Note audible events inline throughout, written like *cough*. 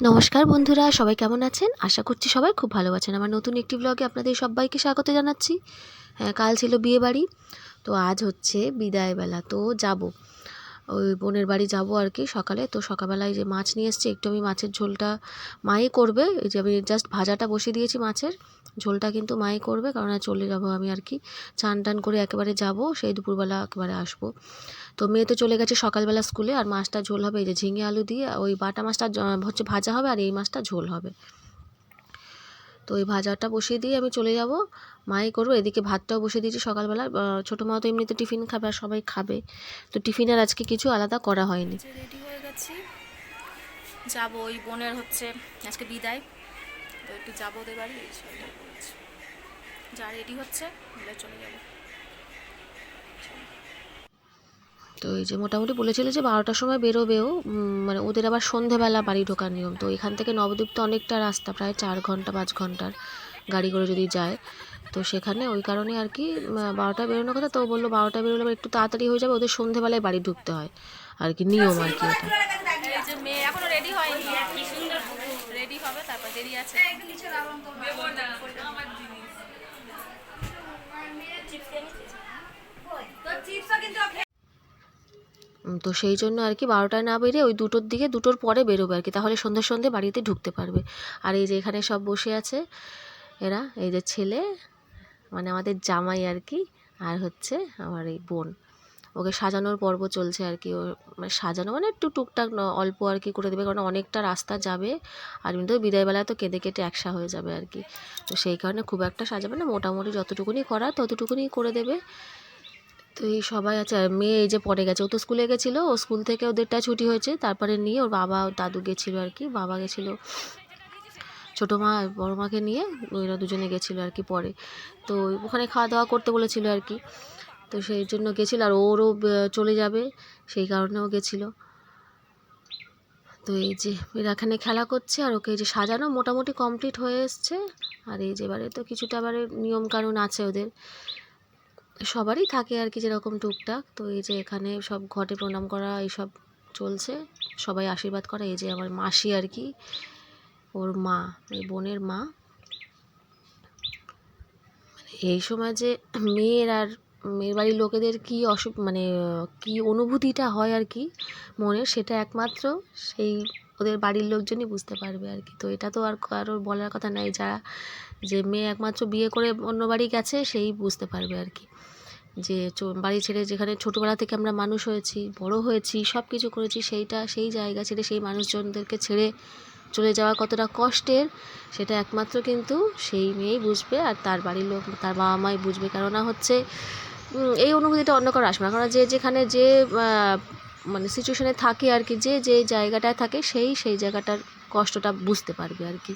নমস্কার বন্ধুরা, সবাই কেমন আছেন? আশা করছি সবাই খুব ভালো আছেন। আমার নতুন একটি ব্লগে আপনাদের সবাইকে স্বাগত জানাচ্ছি। হ্যাঁ কাল ছিল বিয়েবাড়ি তো আজ হচ্ছে বিদায়বেলা, তো যাব। ওই বোনের বাড়ি যাব আর কি সকালে। তো সকালবেলায় যে মাছ নিয়ে এসছে, একটু আমি মাছের ঝোলটা মাই করবে। এই যে আমি জাস্ট ভাজাটা বসিয়ে দিয়েছি মাছের। ঝোলটা কিন্তু মাই করবে, কারণ চলে যাব আমি আর কি। চান টান করে একেবারে যাব, সেই দুপুরবেলা একেবারে আসব। তো মেয়ে তো চলে গেছে সকালবেলা স্কুলে, আর মাছটা ঝোল হবে, এই যে ঝিঙে আলু দিয়ে, ওই বাটা মাছটা হচ্ছে ভাজা হবে, আর এই মাছটা ঝোল হবে। তো ওই ভাজাটা বসিয়ে দিয়ে আমি চলে যাব। মাই করব এদিকে ভাতটাও বসিয়ে দিয়েছি সকালবেলা। ছোটো মা তো এমনিতে টিফিন খাবে আর সবাই খাবে। তো টিফিনের আজকে কিছু আলাদা করা হয়নি। রেডি হয়ে গেছি। যাব, ওই বোনের হচ্ছে আজকে বিদায়। তো একটু যাব ওদের বাড়ি যা রেডি হচ্ছে চলে যাব। তো এই যে মোটামুটি বলেছিল যে বারোটার সময় বেরোবেও মানে ওদের আবার সন্ধেবেলা বাড়ি ঢোকার নিয়ম। তো এখান থেকে নবদ্বীপ তো অনেকটা রাস্তা প্রায় চার ঘণ্টা পাঁচ ঘণ্টার গাড়ি করে যদি যায়। তো সেখানে ওই কারণে আর কি বারোটা বেরোনোর কথা তো বলল বারোটা বেরোলে আবার একটু তাড়াতাড়ি হয়ে যাবে ওদের সন্ধেবেলায় বাড়ি ঢুকতে হয়। আর কি নিয়ম আর কি এটা এই যে তো সেই জন্য আর কি বারোটায় না বেরিয়ে ওই দুটোর দিকে, দুটোর পরে বেরোবে আর কি। তাহলে সন্ধ্যে সন্ধ্যে বাড়িতে ঢুকতে পারবে। আর এই যে এখানে সব বসে আছে এরা, এই যে ছেলে মানে আমাদের জামাই আর কি, আর হচ্ছে আমার এই বোন। ওকে সাজানোর পর্ব চলছে আর কি। ওর মানে সাজানো মানে একটু টুকটাক অল্প আর কি করে দেবে। কারণ অনেকটা রাস্তা যাবে আর এমনি তো বিদায়বেলায় তো কেঁদে কেটে একসা হয়ে যাবে আর কি। তো সেই কারণে খুব একটা সাজাবে না। মোটামুটি যতটুকুনি করা ততটুকুনি করে দেবে। তো এই সবাই আছে, আর মেয়ে এই যে পরে গেছে, ও তো স্কুলে গেছিল, ও স্কুল থেকে ওদেরটা ছুটি হয়েছে, তারপরে নিয়ে ওর বাবা দাদু গেছিল আর কি, বাবা গেছিল ছোটো মা বড়ো মাকে নিয়ে, ওরা দুজনে গেছিল আর কি পরে। তো ওখানে খাওয়া দাওয়া করতে বলেছিল আর কি, তো সেই জন্য গেছিল, আর ওরও চলে যাবে, সেই কারণেও গেছিল। তো এই যে এরা এখানে খেলা করছে, আর ওকে এই যে সাজানো মোটামুটি কমপ্লিট হয়ে এসছে, আর এই যে এবারে তো কিছুটা এবারে নিয়মকানুন আছে ওদের। সবারই থাকে আর কি যেরকম টুকটাক। তো এই যে এখানে সব ঘটে প্রণাম করা, এইসব চলছে। সবাই আশীর্বাদ করা, এই যে আমার মাসি আর কি, ওর মা, এই বোনের মা। এই সময় যে মেয়ের আর মেয়ের বাড়ির লোকেদের কি অসুখ মানে কি অনুভূতিটা হয় আর কি মনের, সেটা একমাত্র সেই ওদের বাড়ির লোকজনই বুঝতে পারবে আর কি। তো এটা তো আর কারোর বলার কথা নাই, যারা যে মেয়ে একমাত্র বিয়ে করে অন্য বাড়ি গেছে সেই বুঝতে পারবে আর কি। যে বাড়ি ছেড়ে যেখানে ছোটোবেলা থেকে আমরা মানুষ হয়েছি, বড় হয়েছি সব কিছু করেছি, সেইটা, সেই জায়গা ছেড়ে সেই মানুষজনদেরকে ছেড়ে চলে যাওয়া কতটা কষ্টের, সেটা একমাত্র কিন্তু সেই মেয়েই বুঝবে আর তার বাড়ির লোক, তার বাবা মাই বুঝবে। কেননা হচ্ছে এই অনুভূতিটা অন্য কারও আসবে না। কারণ যে যেখানে যে মানে সিচুয়েশনে থাকে আর কি, যে যে জায়গাটায় থাকে সেই সেই জায়গাটার কষ্টটা বুঝতে পারবে আর কি।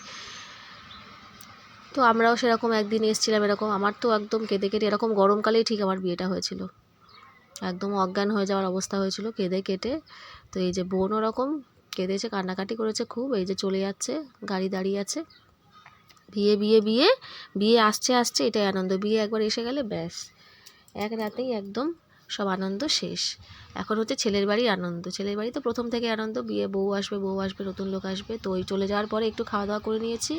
তো আমরাও সেরকম একদিন এসেছিলাম এরকম, আমার তো একদম কেঁদে কেটে এরকম গরমকালেই ঠিক আমার বিয়েটা হয়েছিল। একদম অজ্ঞান হয়ে যাওয়ার অবস্থা হয়েছিল কেঁদে কেটে তো এই যে বোন ওরকম কেঁদেছে, কান্নাকাটি করেছে খুব, এই যে চলে যাচ্ছে, গাড়ি দাঁড়িয়ে আছে। বিয়ে বিয়ে বিয়ে বিয়ে আসছে আসছে, এটাই আনন্দ। বিয়ে একবার এসে গেলে ব্যাস, এক রাতেই একদম সব আনন্দ শেষ। এখন হচ্ছে ছেলের বাড়ির আনন্দ। ছেলের বাড়ি তো প্রথম থেকে আনন্দ বিয়ে বউ আসবে বউ আসবে নতুন লোক আসবে। তো ওই চলে যাওয়ার পরে একটু খাওয়া দাওয়া করে নিয়েছি।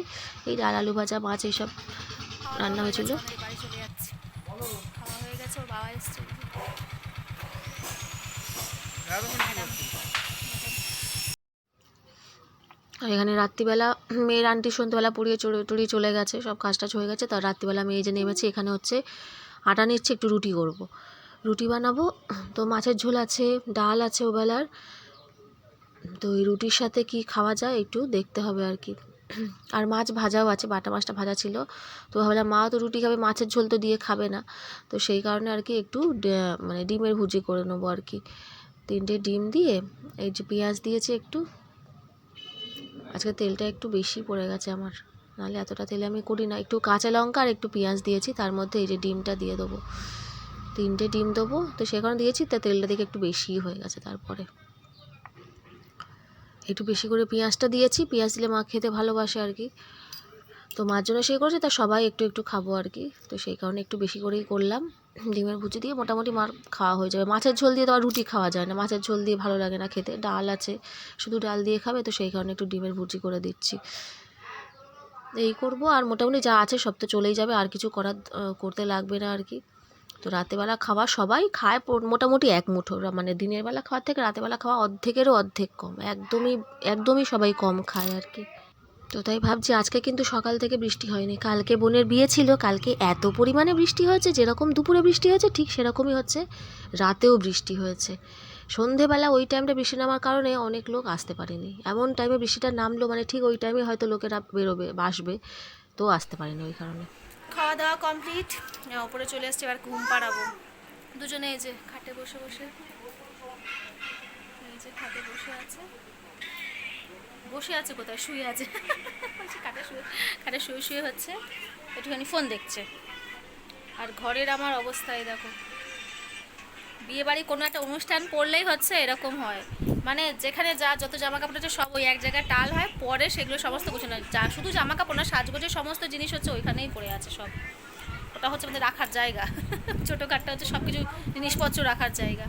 এই ডাল আলু ভাজা মাছ এইসব রান্না হয়েছিল। হয়ে আর এখানে রাত্রিবেলা মেয়ের আন্টি সন্ধ্যেবেলা পড়িয়ে চড়ে টড়িয়ে চলে গেছে সব কাজ টাজ হয়ে গেছে। তার রাত্রিবেলা মেয়ে যে নেমেছে এখানে হচ্ছে আটা নিচ্ছে একটু রুটি করব। রুটি বানাবো। তো মাছের ঝোল আছে, ডাল আছে ওবেলার। তো এই রুটির সাথে কি খাওয়া যায় একটু দেখতে হবে আর কি। আর মাছ ভাজাও আছে, বাটা মাছটা ভাজা ছিল। তো ভাবলাম মা তো রুটি খাবে, মাছের ঝোল তো দিয়ে খাবে না। তো সেই কারণে আর কি একটু মানে ডিমের ভুজি করে নেব আর কি। তিনটে ডিম দিয়ে, এই যে পেঁয়াজ দিয়েছি একটু। আজকে তেলটা একটু বেশি পড়ে গেছে আমার। নাহলে এতটা তেলে আমি করি না। একটু কাঁচা লঙ্কা আর একটু পেঁয়াজ দিয়েছি, তার মধ্যে এই যে ডিমটা দিয়ে দেবো। তিনটে ডিম দেবো। তো সে কারণে দিয়েছি, তা তেলটা দিকে একটু বেশি হয়ে গেছে তারপরে। একটু বেশি করে পেঁয়াজটা দিয়েছি, পেঁয়াজ দিলে মা খেতে ভালোবাসে আর কি। তো মার জন্য সে করেছে, তা সবাই একটু একটু খাব আর কি। তো সেই কারণে একটু বেশি করেই করলাম। ডিমের ভুজি দিয়ে মোটামুটি মার খাওয়া হয়ে যাবে। মাছের ঝোল দিয়ে তো আর রুটি খাওয়া যায় না। মাছের ঝোল দিয়ে ভালো লাগে না খেতে। ডাল আছে, শুধু ডাল দিয়ে খাবে, তো সেই কারণে একটু ডিমের ভুজি করে দিচ্ছি। এই করব, আর মোটামুটি যা আছে সব তো চলেই যাবে, আর কিছু করার করতে লাগবে না আর কি। তো রাতেরবেলা খাওয়া সবাই খায় মোটামুটি এক মুঠো। মানে দিনের বেলা খাওয়ার থেকে রাতেরবেলা খাওয়া অর্ধেকেরও অর্ধেক কম। একদমই একদমই সবাই কম খায় আর কি। তো তাই ভাবছি আজকে কিন্তু সকাল থেকে বৃষ্টি হয়নি। কালকে বোনের বিয়ে ছিল, কালকে এত পরিমাণে বৃষ্টি হয়েছে, যেরকম দুপুরে বৃষ্টি হয়েছে, ঠিক সেরকমই হচ্ছে রাতেও বৃষ্টি হয়েছে। সন্ধেবেলা ওই টাইমটা বৃষ্টি নামার কারণে অনেক লোক আসতে পারেনি। এমন টাইমে বৃষ্টিটা নামলো মানে ঠিক ওই টাইমে হয়তো লোকেরা বেরোবে বা আসবে, তো আসতে পারেনি ওই কারণে। খাওয়া দাওয়া কমপ্লিট ওপরে চলে এসছে, এবার ঘুম পাড়াবো। দুজনে এই যে খাটে বসে বসে, এই যে খাটে বসে আছে। বসে আছে কোথায়? শুয়ে আছে। *laughs* খাটে শুয়ে খাটে শুয়ে শুয়ে হচ্ছে। একটুখানি ফোন দেখছে। আর ঘরের আমার অবস্থায় দেখো। বিয়ে বাড়ি কোনো একটা অনুষ্ঠান পড়লেই হচ্ছে এরকম হয়। মানে যেখানে যা যত জামা কাপড় আছে সব ওই এক জায়গায় টাল হয়, পরে সেগুলো সমস্ত গোছানো। যা শুধু জামা কাপড় না, সাজগোজের সমস্ত জিনিস হচ্ছে ওইখানেই পড়ে আছে সব। ওটা হচ্ছে আমাদের রাখার জায়গা। *laughs* ছোটোখাটটা হচ্ছে সব কিছু জিনিসপত্র রাখার জায়গা।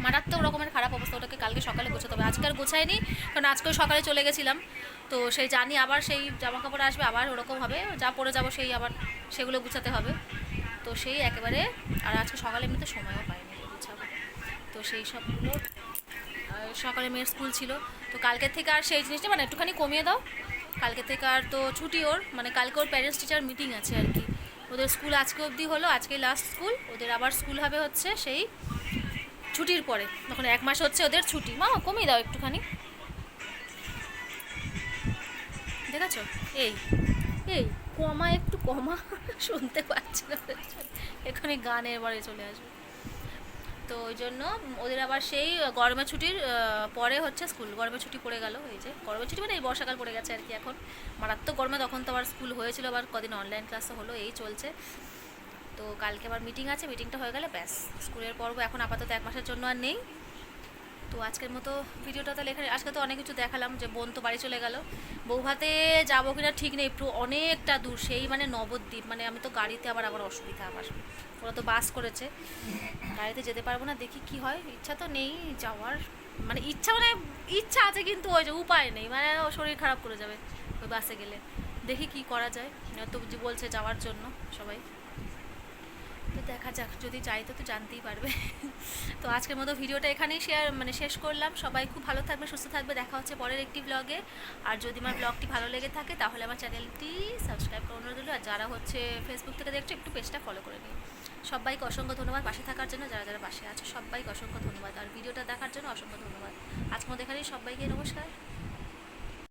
মারাত্মক রকমের খারাপ অবস্থা, ওটাকে কালকে সকালে গোছাতে হবে। আজকে আর গোছাইনি, কারণ আজকেও সকালে চলে গেছিলাম। তো সেই জানি আবার সেই জামা কাপড় আসবে, আবার ওরকম হবে। যা পরে যাব সেই আবার সেগুলো গুছাতে হবে। তো সেই একেবারে, আর আজকে সকালে এমনিতে সময়ও পাইনি। যে গুছাবো তো সেই সবগুলো সকালে মেয়ের স্কুল ছিল। তো কালকের থেকে আর সেই জিনিসটা মানে একটুখানি কমিয়ে দাও। কালকে থেকে আর তো ছুটি ওর মানে কালকে ওর প্যারেন্টস টিচার মিটিং আছে আর কি। ওদের স্কুল আজকে অবধি হলো, আজকে লাস্ট স্কুল ওদের আবার স্কুল হবে হচ্ছে সেই ছুটির পরে। তখন এক মাস হচ্ছে ওদের ছুটি। মা, কমিয়ে দাও একটুখানি। দেখেছ? এই এই, কমা একটু কমা, শুনতে পাচ্ছি না। এখানে গানের বারে চলে আসবে। তো ওই জন্য ওদের আবার সেই গরমের ছুটির পরে হচ্ছে স্কুল। গরমের ছুটি পড়ে গেল, এই যে। গরমের ছুটি মানে এই বর্ষাকাল পড়ে গেছে আর কি এখন। মারাত্মক গরমে তখন তো আবার স্কুল হয়েছিল, আবার কদিন অনলাইন ক্লাসও হলো, এই চলছে। তো কালকে আবার মিটিং আছে মিটিংটা হয়ে গেলে ব্যাস। স্কুলের পর্ব এখন আপাতত এক মাসের জন্য আর নেই। তো আজকের মতো ভিডিওটা তাহলে এখানে আজকে তো অনেক কিছু দেখালাম যে বোন তো বাড়ি চলে গেল। বৌভাতে যাব কিনা ঠিক নেই, একটু অনেকটা দূর। সেই মানে নবদ্বীপ মানে আমি তো গাড়িতে আবার আবার অসুবিধা আমার ওরা তো বাস করেছে। গাড়িতে যেতে পারব না, দেখি কি হয়। ইচ্ছা তো নেই যাওয়ার। মানে ইচ্ছা মানে ইচ্ছা আছে কিন্তু ওই যে উপায় নেই। মানে শরীর খারাপ করে যাবে ওই বাসে গেলে। দেখি কি করা যায়। তো বলছে যাওয়ার জন্য সবাই। তো দেখা যাক, যদি যাই তো তো জানতেই পারবে। তো আজকের মতো ভিডিওটা এখানেই শেয়ার মানে শেষ করলাম। সবাই খুব ভালো থাকবে, সুস্থ থাকবে। দেখা হচ্ছে পরের একটি ব্লগে আর যদি আমার ব্লগটি ভালো লেগে থাকে, তাহলে আমার চ্যানেলটি সাবস্ক্রাইব করে অনুরোধ আর যারা হচ্ছে ফেসবুক থেকে দেখছ, একটু পেজটা ফলো করে নিও। সবাইকে অসংখ্য ধন্যবাদ পাশে থাকার জন্য, যারা যারা পাশে আছে, সবাইকে অসংখ্য ধন্যবাদ। আর ভিডিওটা দেখার জন্য অসংখ্য ধন্যবাদ। আজকের মতো এখানেই সবাইকে নমস্কার।